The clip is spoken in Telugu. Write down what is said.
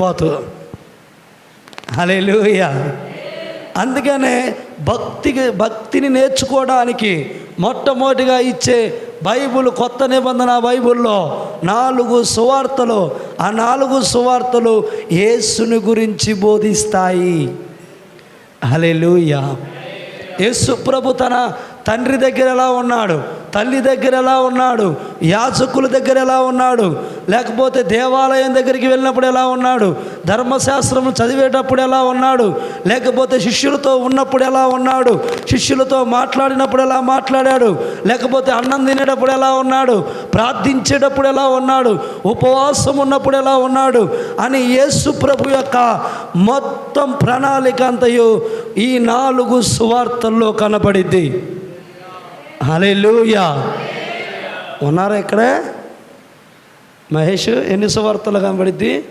పోతూ. హల్లెలూయా. అందుకనే భక్తికి భక్తిని నేర్చుకోవడానికి మొట్టమొదటిగా ఇచ్చే బైబిల్ కొత్త నిబంధన బైబుల్లో నాలుగు సువార్తలు ఆ నాలుగు సువార్తలు యేసుని గురించి బోధిస్తాయి. హల్లెలూయా. యేసు ప్రభు తన తండ్రి దగ్గర ఎలా ఉన్నాడు? తల్లి దగ్గర ఎలా ఉన్నాడు? యాచకుల దగ్గర ఎలా ఉన్నాడు? లేకపోతే దేవాలయం దగ్గరికి వెళ్ళినప్పుడు ఎలా ఉన్నాడు? ధర్మశాస్త్రం చదివేటప్పుడు ఎలా ఉన్నాడు? లేకపోతే శిష్యులతో ఉన్నప్పుడు ఎలా ఉన్నాడు? శిష్యులతో మాట్లాడినప్పుడు ఎలా మాట్లాడాడు? లేకపోతే అన్నం తినేటప్పుడు ఎలా ఉన్నాడు? ప్రార్థించేటప్పుడు ఎలా ఉన్నాడు? ఉపవాసం ఉన్నప్పుడు ఎలా ఉన్నాడు? అని యేసు ప్రభు యొక్క మొత్తం ప్రణాళిక అంతయు ఈ నాలుగు సువార్తల్లో కనబడిద్ది హల్లెలూయా. ఉన్నారా ఇక్కడే? మహేష్ ఎన్ని సువార్తలు కనబడిద్ది?